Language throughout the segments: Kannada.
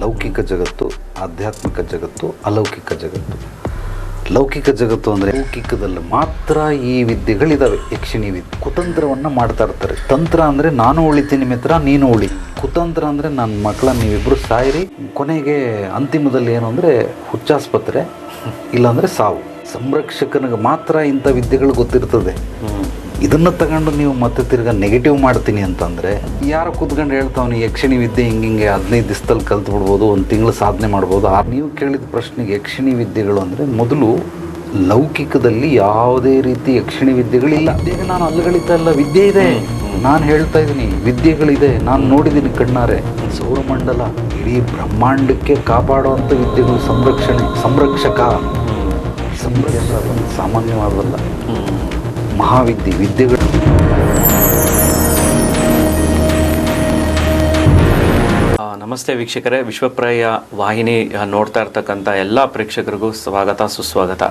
ಲೌಕಿಕ ಜಗತ್ತು, ಆಧ್ಯಾತ್ಮಿಕ ಜಗತ್ತು, ಅಲೌಕಿಕ ಜಗತ್ತು. ಲೌಕಿಕ ಜಗತ್ತು ಅಂದರೆ ಲೌಕಿಕದಲ್ಲಿ ಮಾತ್ರ ಈ ವಿದ್ಯೆಗಳಿದ್ದಾವೆ ಯಕ್ಷಿಣಿ ವಿದ್ಯೆ. ಕುತಂತ್ರವನ್ನು ಮಾಡ್ತಾ ಇರ್ತಾರೆ. ತಂತ್ರ ಅಂದರೆ ನಾನು ಉಳಿತೀನಿ ಮಿತ್ರ, ನೀನು ಉಳಿ. ಕುತಂತ್ರ ಅಂದರೆ ನನ್ನ ಮಕ್ಕಳ ನೀವಿಬ್ಬರು ಸಾಯಿರಿ. ಕೊನೆಗೆ ಅಂತಿಮದಲ್ಲಿ ಏನು ಅಂದರೆ ಹುಚ್ಚಾಸ್ಪತ್ರೆ, ಇಲ್ಲಾಂದರೆ ಸಾವು. ಸಂರಕ್ಷಕನಿಗೆ ಮಾತ್ರ ಇಂಥ ವಿದ್ಯೆಗಳು ಗೊತ್ತಿರ್ತದೆ. ಇದನ್ನ ತಗೊಂಡು ನೀವು ಮತ್ತೆ ತಿರ್ಗ ನೆಗೆಟಿವ್ ಮಾಡ್ತೀನಿ ಅಂತಂದರೆ ಯಾರು ಕೂತ್ಕೊಂಡು ಹೇಳ್ತಾವನಿ ಯಕ್ಷಿಣಿ ವಿದ್ಯೆ ಹಿಂಗೆ ಹದಿನೈದು ದಿವಸದಲ್ಲಿ ಕಲ್ತು ಬಿಡ್ಬೋದು ಒಂದು ತಿಂಗಳು ಸಾಧನೆ ಮಾಡ್ಬೋದು. ಆ ನೀವು ಕೇಳಿದ ಪ್ರಶ್ನೆಗೆ ಯಕ್ಷಿಣಿ ವಿದ್ಯೆಗಳು ಅಂದರೆ ಮೊದಲು ಲೌಕಿಕದಲ್ಲಿ ಯಾವುದೇ ರೀತಿ ಯಕ್ಷಿಣಿ ವಿದ್ಯೆಗಳಿಲ್ಲ. ಈಗ ನಾನು ಅಲ್ಲಗಳಿತಾ ಇಲ್ಲ ವಿದ್ಯೆ ಇದೆ. ನಾನು ಹೇಳ್ತಾ ಇದ್ದೀನಿ ವಿದ್ಯೆಗಳಿದೆ. ನಾನು ನೋಡಿದ್ದೀನಿ ಕಣ್ಣಾರೆ. ಸೌರಮಂಡಲ ಇಡೀ ಬ್ರಹ್ಮಾಂಡಕ್ಕೆ ಕಾಪಾಡುವಂಥ ವಿದ್ಯೆಗಳು ಸಂರಕ್ಷಣೆ ಸಂರಕ್ಷಕ. ಸಂರಕ್ಷಕ ಸಾಮಾನ್ಯವಾದಲ್ಲ ಮಹಾವಿದ್ಯೆ, ವಿದ್ಯೆಗಳು. ನಮಸ್ತೆ ವೀಕ್ಷಕರೇ. ವಿಶ್ವಪ್ರಾಯ ವಾಹಿನಿ ನೋಡ್ತಾ ಇರ್ತಕ್ಕಂಥ ಎಲ್ಲ ಪ್ರೇಕ್ಷಕರಿಗೂ ಸ್ವಾಗತ, ಸುಸ್ವಾಗತ.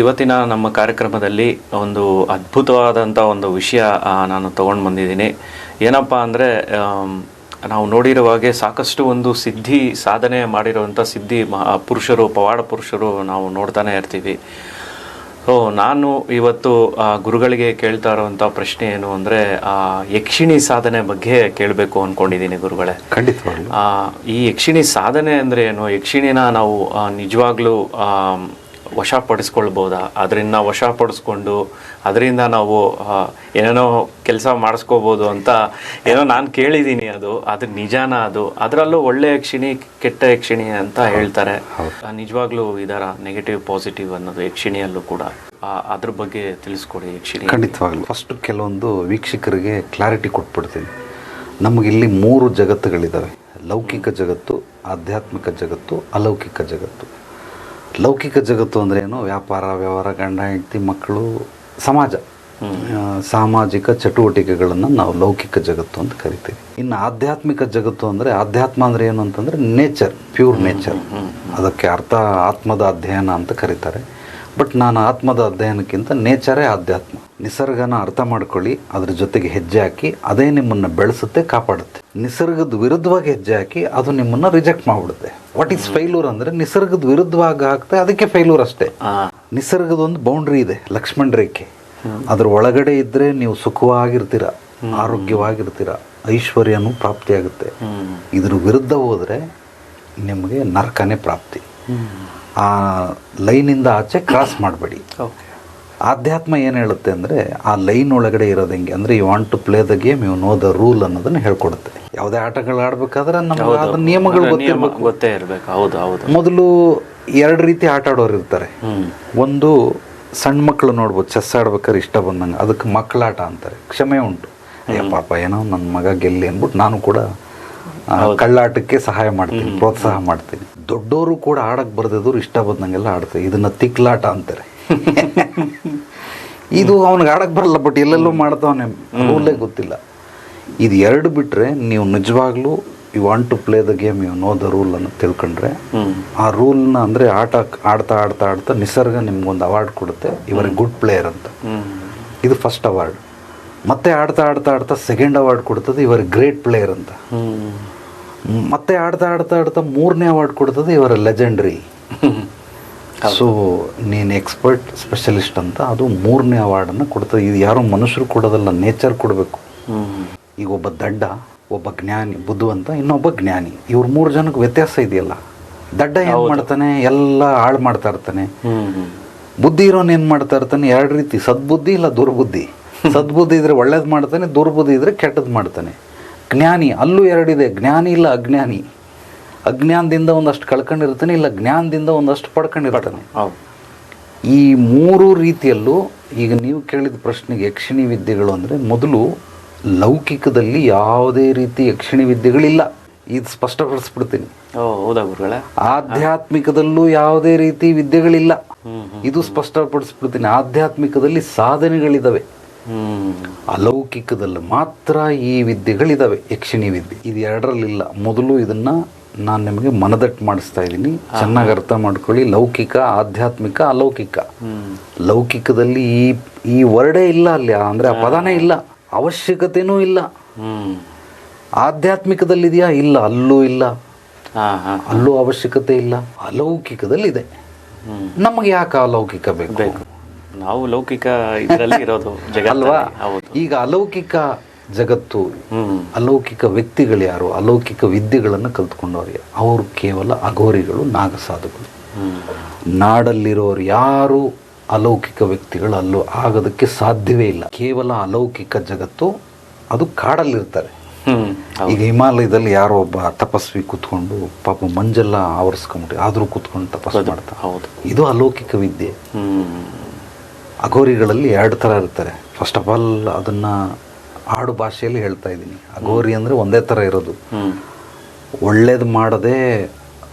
ಇವತ್ತಿನ ನಮ್ಮ ಕಾರ್ಯಕ್ರಮದಲ್ಲಿ ಒಂದು ಅದ್ಭುತವಾದಂಥ ಒಂದು ವಿಷಯ ನಾನು ತೊಗೊಂಡು ಬಂದಿದ್ದೀನಿ. ಏನಪ್ಪ ಅಂದರೆ ನಾವು ನೋಡಿರುವ ಹಾಗೆ ಸಾಕಷ್ಟು ಒಂದು ಸಿದ್ಧಿ ಸಾಧನೆ ಮಾಡಿರುವಂಥ ಸಿದ್ಧಿ ಮಹಾ ಪುರುಷರು, ಪವಾಡ ಪುರುಷರು ನಾವು ನೋಡ್ತಾನೆ ಇರ್ತೀವಿ. ಸೊ ನಾನು ಇವತ್ತು ಗುರುಗಳಿಗೆ ಕೇಳ್ತಾ ಇರುವಂಥ ಪ್ರಶ್ನೆ ಏನು ಅಂದ್ರೆ ಆ ಯಕ್ಷಿಣಿ ಸಾಧನೆ ಬಗ್ಗೆ ಕೇಳಬೇಕು ಅಂದ್ಕೊಂಡಿದ್ದೀನಿ ಗುರುಗಳೇ. ಖಂಡಿತ ಆ, ಈ ಯಕ್ಷಿಣಿ ಸಾಧನೆ ಅಂದ್ರೆ ಏನು? ಯಕ್ಷಿಣಿನ ನಾವು ನಿಜವಾಗ್ಲೂ ಆ, ವಶಪಡಿಸ್ಕೊಳ್ಬೋದಾ? ಅದರಿಂದ ವಶಪಡಿಸ್ಕೊಂಡು ಅದರಿಂದ ನಾವು ಏನೇನೋ ಕೆಲಸ ಮಾಡಿಸ್ಕೋಬೋದು ಅಂತ ಏನೋ ನಾನು ಕೇಳಿದ್ದೀನಿ ಅದು ಅದು ನಿಜಾನ ಅದು. ಅದರಲ್ಲೂ ಒಳ್ಳೆ ಯಕ್ಷಿಣಿ ಕೆಟ್ಟ ಯಕ್ಷಿಣಿ ಅಂತ ಹೇಳ್ತಾರೆ. ನಿಜವಾಗ್ಲೂ ಇದರ ನೆಗೆಟಿವ್ ಪಾಸಿಟಿವ್ ಅನ್ನೋದು ಯಕ್ಷಿಣಿಯಲ್ಲೂ ಕೂಡ. ಅದ್ರ ಬಗ್ಗೆ ತಿಳಿಸ್ಕೊಡಿ ಯಕ್ಷಿಣಿ ಖಂಡಿತವಾಗ್ಲೂ. ಫಸ್ಟ್ ಕೆಲವೊಂದು ವೀಕ್ಷಕರಿಗೆ ಕ್ಲಾರಿಟಿ ಕೊಟ್ಬಿಡ್ತೀನಿ. ನಮಗಿಲ್ಲಿ ಮೂರು ಜಗತ್ತುಗಳಿದ್ದಾವೆ ಲೌಕಿಕ ಜಗತ್ತು ಆಧ್ಯಾತ್ಮಿಕ ಜಗತ್ತು ಅಲೌಕಿಕ ಜಗತ್ತು. ಲೌಕಿಕ ಜಗತ್ತು ಅಂದ್ರೆ ಏನು? ವ್ಯಾಪಾರ ವ್ಯವಹಾರ ಗಂಡ ಹೆಂಡತಿ ಮಕ್ಕಳು ಸಮಾಜ. ಸಾಮಾಜಿಕ ಚಟುವಟಿಕೆಗಳನ್ನು ನಾವು ಲೌಕಿಕ ಜಗತ್ತು ಅಂತ ಕರಿತೀವಿ. ಇನ್ನು ಆಧ್ಯಾತ್ಮಿಕ ಜಗತ್ತು ಅಂದರೆ ಆಧ್ಯಾತ್ಮ ಅಂದರೆ ಏನು ಅಂತಂದರೆ ನೇಚರ್ ಪ್ಯೂರ್ ನೇಚರ್. ಅದಕ್ಕೆ ಅರ್ಥ ಆತ್ಮದ ಅಧ್ಯಯನ ಅಂತ ಕರೀತಾರೆ. ಬಟ್ ನಾನು ಆತ್ಮದ ಅಧ್ಯಯನಕ್ಕಿಂತ ನೇಚರೇ ಆಧ್ಯಾತ್ಮ. ನಿಸರ್ಗನ ಅರ್ಥ ಮಾಡ್ಕೊಳ್ಳಿ ಅದ್ರ ಜೊತೆಗೆ ಹೆಜ್ಜೆ ಹಾಕಿ ಅದೇ ನಿಮ್ಮನ್ನು ಬೆಳೆಸುತ್ತೆ ಕಾಪಾಡುತ್ತೆ. ನಿಸರ್ಗದ ವಿರುದ್ಧವಾಗಿ ಹೆಜ್ಜೆ ಹಾಕಿ ಅದು ನಿಮ್ಮನ್ನು ರಿಜೆಕ್ಟ್ ಮಾಡಿಬಿಡುತ್ತೆ. ವಾಟ್ ಈಸ್ ಫೈಲೂರ್ ಅಂದ್ರೆ ನಿಸರ್ಗದ ವಿರುದ್ಧವಾಗಿ ಹಾಕ್ತೆ ಅದಕ್ಕೆ ಫೈಲೂರ್ ಅಷ್ಟೇ. ನಿಸರ್ಗದ ಒಂದು ಬೌಂಡ್ರಿ ಇದೆ ಲಕ್ಷ್ಮಣ ರೇಖೆ. ಅದ್ರ ಒಳಗಡೆ ಇದ್ರೆ ನೀವು ಸುಖವಾಗಿರ್ತೀರ ಆರೋಗ್ಯವಾಗಿರ್ತೀರ ಐಶ್ವರ್ಯನೂ ಪ್ರಾಪ್ತಿ ಆಗುತ್ತೆ ಇದ್ರ ವಿರುದ್ಧ ಹೋದ್ರೆ ನಿಮಗೆ ನರ್ಕನೇ ಪ್ರಾಪ್ತಿ. ಆ ಲೈನಿಂದ ಆಚೆ ಕ್ರಾಸ್ ಮಾಡಬೇಡಿ. ಆಧ್ಯಾತ್ಮ ಏನು ಹೇಳುತ್ತೆ ಅಂದರೆ ಆ ಲೈನ್ ಒಳಗಡೆ ಇರೋದು ಹೆಂಗೆ? ಅಂದರೆ you want to play the game you know the rule ಅನ್ನೋದನ್ನ ಹೇಳ್ಕೊಡುತ್ತೆ. ಯಾವುದೇ ಆಟಗಳು ಆಡಬೇಕಾದ್ರೆ ನಮ್ಗೆ ಅದ್ರ ನಿಯಮಗಳು ನಿಯಮ ಗೊತ್ತಿರಬೇಕು ಗೊತ್ತೇ ಇರಬೇಕು. ಹೌದು ಹೌದು. ಮೊದಲು ಎರಡು ರೀತಿ ಆಟ ಆಡೋರು ಇರ್ತಾರೆ. ಒಂದು ಸಣ್ಣ ಮಕ್ಕಳು ನೋಡ್ಬೋದು ಚೆಸ್ ಆಡ್ಬೇಕಾದ್ರೆ ಇಷ್ಟ ಬಂದಂಗೆ. ಅದಕ್ಕೆ ಮಕ್ಕಳಾಟ ಅಂತಾರೆ. ಕ್ಷಮೆ ಉಂಟು. ಅಯ್ಯ ಪಾಪ ಏನೋ ನನ್ನ ಮಗ ಗೆಲ್ಲಿ ಅಂದ್ಬಿಟ್ಟು ನಾನು ಕೂಡ ಕಳ್ಳಾಟಕ್ಕೆ ಸಹಾಯ ಮಾಡ್ತೀನಿ ಪ್ರೋತ್ಸಾಹ ಮಾಡ್ತೀನಿ. ದೊಡ್ಡವರು ಕೂಡ ಆಡಕ್ಕೆ ಬರ್ದಿದ್ರು ಇಷ್ಟ ಬಂದಂಗೆಲ್ಲ ಆಡ್ತಾರೆ. ಇದನ್ನ ತಿಕ್ಲಾಟ ಅಂತಾರೆ. ಇದು ಅವ್ನಿಗೆ ಆಡಕ್ ಬರಲ್ಲ ಬಟ್ ಎಲ್ಲೆಲ್ಲೋ ಮಾಡ್ತಾವನೆ. ರೂಲೇ ಗೊತ್ತಿಲ್ಲ. ಇದು ಎರಡು ಬಿಟ್ರೆ ನೀವು ನಿಜವಾಗ್ಲೂ you want to play the game you know the rule ಅನ್ನು ತಿಳ್ಕೊಂಡ್ರೆ ಆ ರೂಲ್ನ ಅಂದರೆ ಆಟ ಆಡ್ತಾ ಆಡ್ತಾ ಆಡ್ತಾ ನಿಸರ್ಗ ನಿಮ್ಗೊಂದು ಅವಾರ್ಡ್ ಕೊಡುತ್ತೆ ಇವರ್ ಗುಡ್ ಪ್ಲೇಯರ್ ಅಂತ. ಇದು ಫಸ್ಟ್ ಅವಾರ್ಡ್ ಮತ್ತೆ ಆಡ್ತಾ ಆಡ್ತಾ ಆಡ್ತಾ ಸೆಕೆಂಡ್ ಅವಾರ್ಡ್ ಕೊಡ್ತದೆ ಇವರ್ ಗ್ರೇಟ್ ಪ್ಲೇಯರ್ ಅಂತ. ಮತ್ತೆ ಆಡ್ತಾ ಆಡ್ತಾ ಆಡ್ತಾ ಮೂರನೇ ಅವಾರ್ಡ್ ಕೊಡ್ತದೆ ಇವರ ಲೆಜೆಂಡ್ರಿ ಸೊ ನೀನು ಎಕ್ಸ್ಪರ್ಟ್ ಸ್ಪೆಷಲಿಸ್ಟ್ ಅಂತ ಅದು ಮೂರನೇ ಅವಾರ್ಡನ್ನು ಕೊಡ್ತದೆ. ಇದು ಯಾರೋ ಮನುಷ್ಯರು ಕೊಡೋದಲ್ಲ ನೇಚರ್ ಕೊಡಬೇಕು. ಈಗ ಒಬ್ಬ ದಡ್ಡ ಒಬ್ಬ ಜ್ಞಾನಿ ಬುದ್ಧಿವಂತ ಇನ್ನೊಬ್ಬ ಜ್ಞಾನಿ. ಇವ್ರ ಮೂರು ಜನಕ್ಕೆ ವ್ಯತ್ಯಾಸ ಇದೆಯಲ್ಲ. ದಡ್ಡ ಏನು ಮಾಡ್ತಾನೆ? ಎಲ್ಲ ಹಾಳು ಮಾಡ್ತಾ ಇರ್ತಾನೆ. ಬುದ್ಧಿ ಇರೋನ್ ಏನು ಮಾಡ್ತಾ ಇರ್ತಾನೆ? ಎರಡು ರೀತಿ. ಸದ್ಬುದ್ಧಿ ಇಲ್ಲ ದುರ್ಬುದ್ಧಿ. ಸದ್ಬುದ್ಧಿ ಇದ್ರೆ ಒಳ್ಳೇದು ಮಾಡ್ತಾನೆ ದುರ್ಬುದ್ಧಿ ಇದ್ರೆ ಕೆಟ್ಟದ್ದು ಮಾಡ್ತಾನೆ. ಜ್ಞಾನಿ ಅಲ್ಲೂ ಎರಡಿದೆ. ಜ್ಞಾನಿ ಇಲ್ಲ ಅಜ್ಞಾನಿ. ಅಜ್ಞಾನದಿಂದ ಒಂದಷ್ಟು ಕಳ್ಕೊಂಡಿರ್ತಾನೆ ಇಲ್ಲ ಜ್ಞಾನದಿಂದ ಒಂದಷ್ಟು ಪಡ್ಕೊಂಡಿರ್ತಾನೆ. ಈ ಮೂರು ರೀತಿಯಲ್ಲೂ ಈಗ ನೀವು ಕೇಳಿದ ಪ್ರಶ್ನೆಗೆ ಯಕ್ಷಿಣಿ ವಿದ್ಯೆಗಳು ಅಂದರೆ ಮೊದಲು ಲೌಕಿಕದಲ್ಲಿ ಯಾವುದೇ ರೀತಿ ಯಕ್ಷಿಣಿ ವಿದ್ಯೆಗಳಿಲ್ಲ. ಇದು ಸ್ಪಷ್ಟಪಡಿಸ್ಬಿಡ್ತೀನಿ. ಓ ಹೌದಾ ಗುರುಗಳೇ? ಆಧ್ಯಾತ್ಮಿಕದಲ್ಲೂ ಯಾವುದೇ ರೀತಿ ವಿದ್ಯೆಗಳಿಲ್ಲ. ಇದು ಸ್ಪಷ್ಟಪಡಿಸ್ಬಿಡ್ತೀನಿ. ಆಧ್ಯಾತ್ಮಿಕದಲ್ಲಿ ಸಾಧನೆಗಳಿದ್ದಾವೆ ಅಲೌಕಿಕದಲ್ಲಿ ಮಾತ್ರ ಈ ವಿದ್ಯೆಗಳಿದ್ದಾವೆ ಯಕ್ಷಿಣಿ ವಿದ್ಯೆ. ಇದು ಎರಡರಲ್ಲಿಲ್ಲ. ಮೊದಲು ಇದನ್ನ ನಾನು ನಿಮಗೆ ಮನದಟ್ಟು ಮಾಡಿಸ್ತಾ ಇದ್ದೀನಿ. ಚೆನ್ನಾಗಿ ಅರ್ಥ ಮಾಡ್ಕೊಳ್ಳಿ. ಲೌಕಿಕ ಆಧ್ಯಾತ್ಮಿಕ ಅಲೌಕಿಕ. ಲೌಕಿಕದಲ್ಲಿ ಈ ಈ ವರ್ಡೇ ಇಲ್ಲ ಅಲ್ಲಿ. ಅಂದರೆ ಆ ಪದನೇ ಇಲ್ಲ. ಅವಶ್ಯಕತೆನೂ ಇಲ್ಲ. ಆಧ್ಯಾತ್ಮಿಕದಲ್ಲಿ ಆಧ್ಯಾತ್ಮಿಕದಲ್ಲಿದೆಯಾ? ಇಲ್ಲ. ಅಲ್ಲೂ ಇಲ್ಲ. ಅಲ್ಲೂ ಅವಶ್ಯಕತೆ ಇಲ್ಲ. ಅಲೌಕಿಕದಲ್ಲಿದೆ. ಇದೆ ನಮಗೆ ಯಾಕೆ ಅಲೌಕಿಕ ಬೇಕು? ನಾವು ಲೌಕಿಕ ಇದರಲ್ಲಿ ಇರೋದು. ಅಲ್ವಾ? ಈಗ ಅಲೌಕಿಕ ಜಗತ್ತು ಅಲೌಕಿಕ ವ್ಯಕ್ತಿಗಳು ಯಾರು ಅಲೌಕಿಕ ವಿದ್ಯೆಗಳನ್ನು ಕಲ್ತ್ಕೊಂಡವ್ರಿಗೆ ಅವರು ಕೇವಲ ಅಘೋರಿಗಳು ನಾಗಸಾಧುಗಳು. ನಾಡಲ್ಲಿರೋರು ಯಾರು ಅಲೌಕಿಕ ವ್ಯಕ್ತಿಗಳು ಅಲ್ಲೂ ಆಗೋದಕ್ಕೆ ಸಾಧ್ಯವೇ ಇಲ್ಲ. ಕೇವಲ ಅಲೌಕಿಕ ಜಗತ್ತು ಅದು ಕಾಡಲ್ಲಿರ್ತಾರೆ. ಈಗ ಹಿಮಾಲಯದಲ್ಲಿ ಯಾರೋ ಒಬ್ಬ ತಪಸ್ವಿ ಕೂತ್ಕೊಂಡು ಪಾಪ ಮಂಜೆಲ್ಲ ಆವರಿಸ್ಕೊಂಬಿಟ್ಟು ಆದರೂ ಕೂತ್ಕೊಂಡು ತಪಸ್ಸು ಮಾಡ್ತಾರೆ ಹೌದು. ಇದು ಅಲೌಕಿಕ ವಿದ್ಯೆ. ಅಘೋರಿಗಳಲ್ಲಿ ಎರಡು ಥರ ಇರ್ತಾರೆ. ಫಸ್ಟ್ ಆಫ್ ಆಲ್ ಅದನ್ನು ಆಡು ಭಾಷೆಯಲ್ಲಿ ಹೇಳ್ತಾ ಇದ್ದೀನಿ. ಅಘೋರಿ ಅಂದರೆ ಒಂದೇ ಥರ ಇರೋದು. ಒಳ್ಳೇದು ಮಾಡದೆ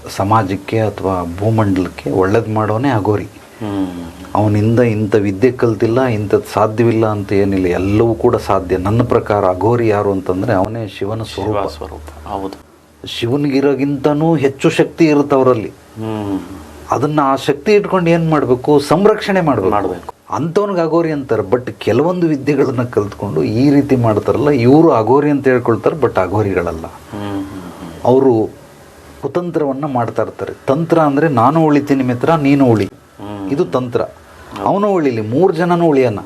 ಸಮಾಜಕ್ಕೆ ಅಥವಾ ಭೂಮಂಡಲಕ್ಕೆ ಒಳ್ಳೇದು ಮಾಡೋನೇ ಅಘೋರಿ. ಅವನಿಂದ ಇಂಥ ವಿದ್ಯೆ ಕಲ್ತಿಲ್ಲ ಇಂಥದ್ದು ಸಾಧ್ಯವಿಲ್ಲ ಅಂತ ಏನಿಲ್ಲ ಎಲ್ಲವೂ ಕೂಡ ಸಾಧ್ಯ. ನನ್ನ ಪ್ರಕಾರ ಅಘೋರಿ ಯಾರು ಅಂತಂದರೆ ಅವನೇ ಶಿವನ ಸ್ವರೂಪ. ಸ್ವರೂಪ. ಹೌದು. ಶಿವನಿಗಿರೋಗಿಂತನೂ ಹೆಚ್ಚು ಶಕ್ತಿ ಇರುತ್ತೆ ಅವರಲ್ಲಿ ಅದನ್ನು ಆ ಶಕ್ತಿ ಇಟ್ಕೊಂಡು ಏನು ಮಾಡಬೇಕು? ಸಂರಕ್ಷಣೆ ಮಾಡಬೇಕು. ಮಾಡ್ಬೇಕು. ಅಂಥವ್ನಿಗೆ ಅಗೋರಿ ಅಂತಾರೆ ಬಟ್ ಕೆಲವೊಂದು ವಿದ್ಯೆಗಳನ್ನು ಕಲ್ತ್ಕೊಂಡು ಈ ರೀತಿ ಮಾಡ್ತಾರಲ್ಲ ಇವರು ಅಗೋರಿ ಅಂತ ಹೇಳ್ಕೊಳ್ತಾರೆ ಬಟ್ ಅಗೋರಿಗಳಲ್ಲ ಅವರು ಕುತಂತ್ರವನ್ನು ಮಾಡ್ತಾ ಇರ್ತಾರೆ. ತಂತ್ರ ಅಂದರೆ ನಾನು ಉಳಿತೀನಿ ಮಿತ್ರ ನೀನು ಉಳಿ. ಇದು ತಂತ್ರ. ಅವನು ಉಳಿಲಿ ಮೂರು ಜನನೂ ಉಳಿಯನ್ನ